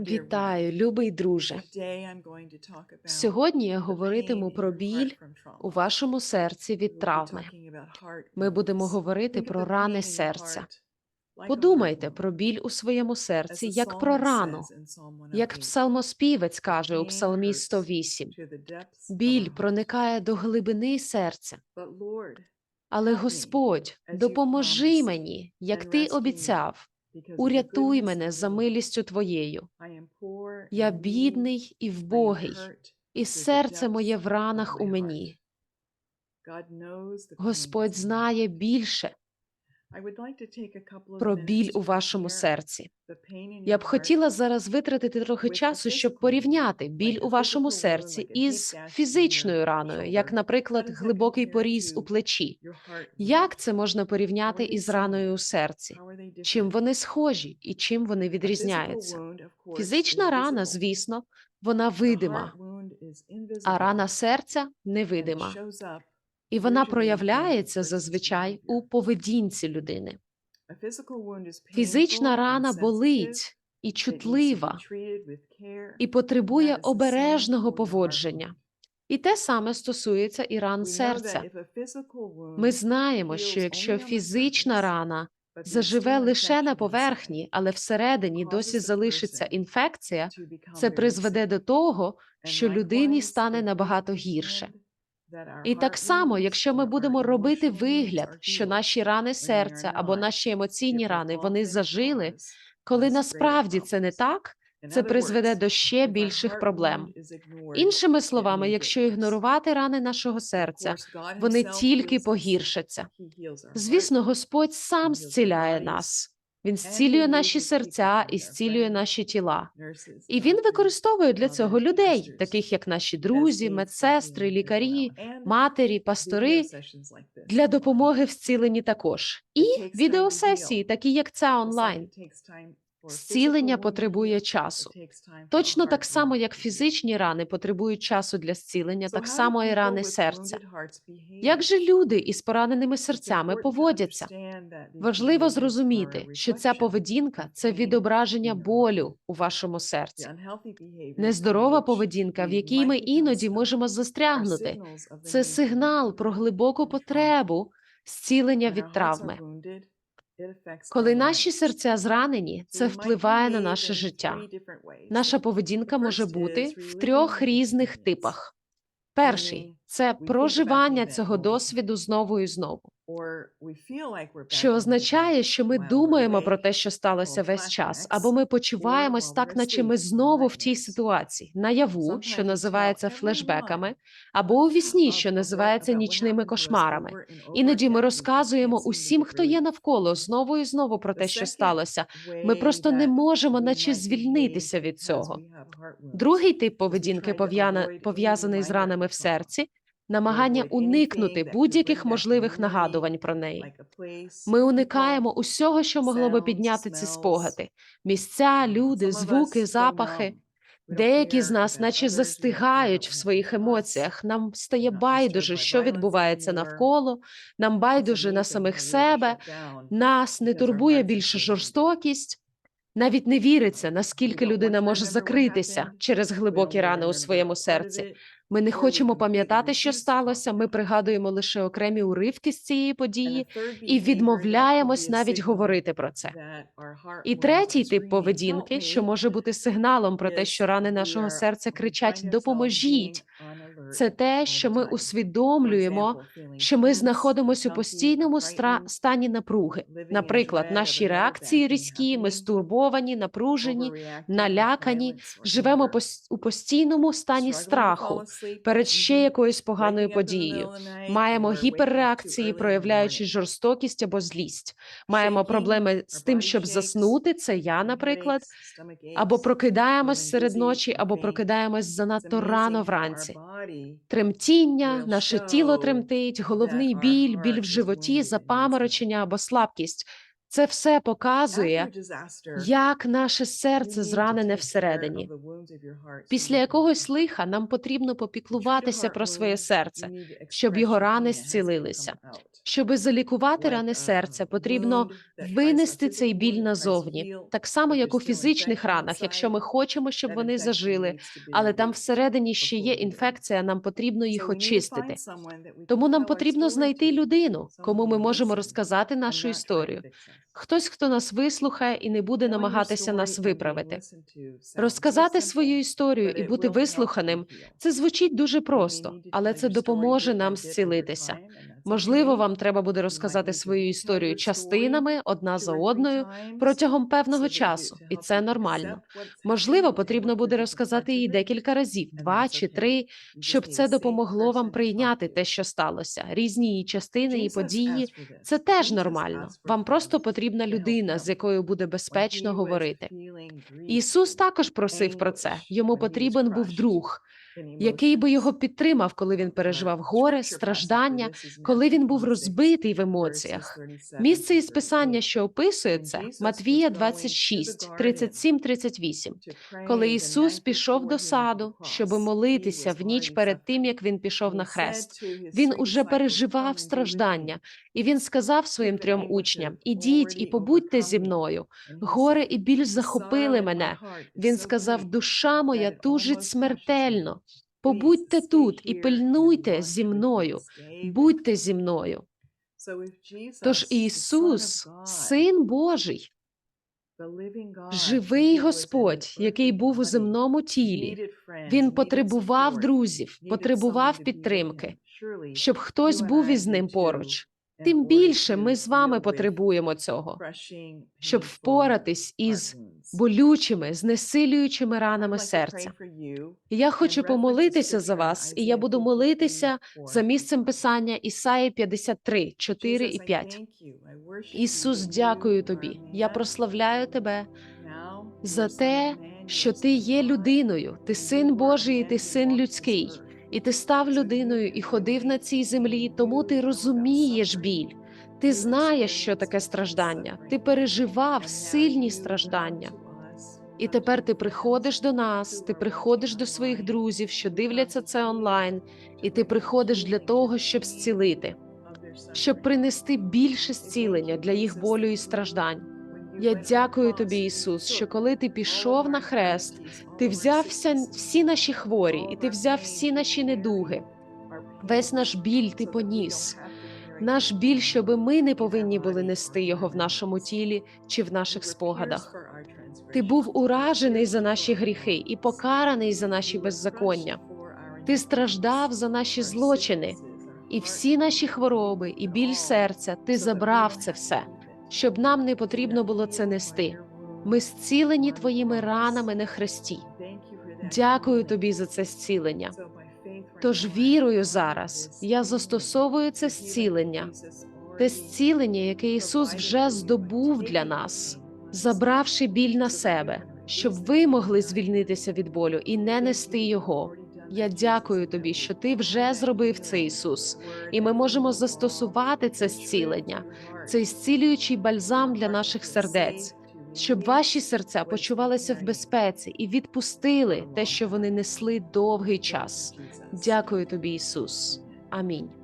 Вітаю, любий друже. Сьогодні я говоритиму про біль у вашому серці від травми. Ми будемо говорити про рани серця. Подумайте про біль у своєму серці як про рану, як псалмоспівець каже у Псалмі 108. Біль проникає до глибини серця. Але Господь, допоможи мені, як ти обіцяв, урятуй мене за милістю твоєю. Я бідний і вбогий, і серце моє в ранах у мені. Господь знає більше про біль у вашому серці. Я б хотіла зараз витратити трохи часу, щоб порівняти біль у вашому серці із фізичною раною, як, наприклад, глибокий поріз у плечі. Як це можна порівняти із раною у серці? Чим вони схожі і чим вони відрізняються? Фізична рана, звісно, вона видима, а рана серця невидима. І вона проявляється зазвичай у поведінці людини. Фізична рана болить і чутлива, і потребує обережного поводження. І те саме стосується і ран серця. Ми знаємо, що якщо фізична рана заживе лише на поверхні, але всередині досі залишиться інфекція, це призведе до того, що людині стане набагато гірше. І так само, якщо ми будемо робити вигляд, що наші рани серця або наші емоційні рани вони зажили, коли насправді це не так, це призведе до ще більших проблем. Іншими словами, якщо ігнорувати рани нашого серця, вони тільки погіршаться. Звісно, Господь сам зціляє нас. Він зцілює наші серця і зцілює наші тіла. І він використовує для цього людей, таких як наші друзі, медсестри, лікарі, матері, пастори, для допомоги в зціленні також. І відеосесії, такі як ця онлайн. Зцілення потребує часу. Точно так само, як фізичні рани потребують часу для зцілення, так само і рани серця. Як же люди із пораненими серцями поводяться? Важливо зрозуміти, що ця поведінка це відображення болю у вашому серці. Нездорова поведінка, в якій ми іноді можемо застрягнути, це сигнал про глибоку потребу зцілення від травми. Коли наші серця зранені, це впливає на наше життя. Наша поведінка може бути в трьох різних типах. Перший це проживання цього досвіду знову і знову, що означає, що ми думаємо про те, що сталося весь час, або ми почуваємось так, наче ми знову в тій ситуації, наяву, що називається флешбеками, або у вісні, що називається нічними кошмарами. Іноді ми розказуємо усім, хто є навколо, знову і знову про те, що сталося. Ми просто не можемо, наче звільнитися від цього. Другий тип поведінки пов'язаний з ранами в серці. Намагання уникнути будь-яких можливих нагадувань про неї. Ми уникаємо усього, що могло би підняти ці спогади: місця, люди, звуки, запахи. Деякі з нас, наче застигають в своїх емоціях. Нам стає байдуже, що відбувається навколо, нам байдуже на самих себе, нас не турбує більше жорстокість. Навіть не віриться, наскільки людина може закритися через глибокі рани у своєму серці. Ми не хочемо пам'ятати, що сталося. Ми пригадуємо лише окремі уривки з цієї події і відмовляємось навіть говорити про це. І третій тип поведінки, що може бути сигналом про те, що рани нашого серця кричать Допоможіть. Це те, що ми усвідомлюємо, що ми знаходимося у постійному стані напруги. Наприклад, наші реакції різкі, ми стурбовані, напружені, налякані, живемо у постійному стані страху перед ще якоюсь поганою подією. Маємо гіперреакції, проявляючи жорстокість або злість. Маємо проблеми з тим, щоб заснути. Це я, наприклад, або прокидаємось серед ночі, або прокидаємось занадто рано вранці. Тремтіння, наше тіло тремтить, головний біль, біль в животі, запаморочення або слабкість. Це все показує, як наше серце зранене всередині. Після якогось лиха нам потрібно попіклуватися про своє серце. щоб його рани зцілилися. Щоби залікувати рани серця, потрібно винести цей біль назовні, так само як у фізичних ранах. Якщо ми хочемо, щоб вони зажили, але там всередині ще є інфекція, нам потрібно їх очистити. Тому нам потрібно знайти людину, кому ми можемо розказати нашу історію. Хтось, хто нас вислухає і не буде намагатися нас виправити. Розказати свою історію і бути вислуханим це звучить дуже просто, але це допоможе нам зцілитися. Можливо, вам треба буде розказати свою історію частинами, одна за одною, протягом певного часу, і це нормально. Можливо, потрібно буде розказати її декілька разів, два чи три, щоб це допомогло вам прийняти те, що сталося. Різні її частини і події. Це теж нормально. Вам просто потрібна людина, з якою буде безпечно говорити. Ісус також просив про це. Йому потрібен був друг, який би його підтримав, коли він переживав горе, страждання, коли він був розбитий в емоціях. Місце із писання, що описує це, Матвія going to the 26, garden 37-38. Коли Ісус пішов до саду, щоби молитися в ніч перед тим, як він пішов на хрест, він уже переживав and be with me." страждання, і він сказав своїм трьом учням: Ідіть і побудьте зі мною. Горе і біль захопили мене. Він сказав: Душа моя тужить смертельно. Побудьте тут і пильнуйте зі мною. Будьте me." зі мною. Тож Ісус, Син Божий, живий Господь, який був у земному тілі, він потребував друзів, потребував підтримки, щоб хтось був із ним поруч. Тим більше ми з вами потребуємо цього, щоб впоратись із болючими, знесилюючими ранами серця. Я хочу помолитися за вас, і я буду 53, молитися 4 за місцем 5. писання Ісаї 53, 4 Jesus, і I 5. thank you. I worship you Ісус, дякую тобі. Я прославляю тебе за те, що ти є людиною, ти син Божий, і ти син людський. І ти став людиною і ходив на цій землі, тому ти розумієш біль. Ти знаєш, що таке страждання. Ти переживав сильні страждання. І тепер ти приходиш до нас, ти приходиш до своїх друзів, що дивляться це онлайн, і ти приходиш для того, щоб зцілити, щоб принести більше зцілення для їх болю і страждань. Я дякую тобі, Ісус, що коли ти пішов на хрест, ти of our взяв вся, sicknesses, всі наші хворі, і ти взяв всі наші недуги. Весь наш біль ти поніс. Наш біль, щоби ми не повинні були нести його в нашому тілі чи в наших спогадах. Ти був уражений за наші гріхи і покараний за наші беззаконня. Ти страждав за наші злочини, і всі наші хвороби, і біль серця ти забрав це все. Щоб нам не потрібно було це нести. Ми зцілені твоїми ранами на that Дякую тобі за це зцілення. Тож вірою зараз я застосовую це зцілення, те зцілення, яке Ісус вже здобув для нас, забравши біль на себе, щоб ви могли звільнитися від болю і не нести його. Я дякую тобі, що ти вже зробив це, Ісус, і ми можемо застосувати це зцілення, цей зцілюючий бальзам для наших сердець, щоб ваші серця почувалися в безпеці і відпустили те, що вони несли довгий час. Дякую тобі, Ісус. Амінь.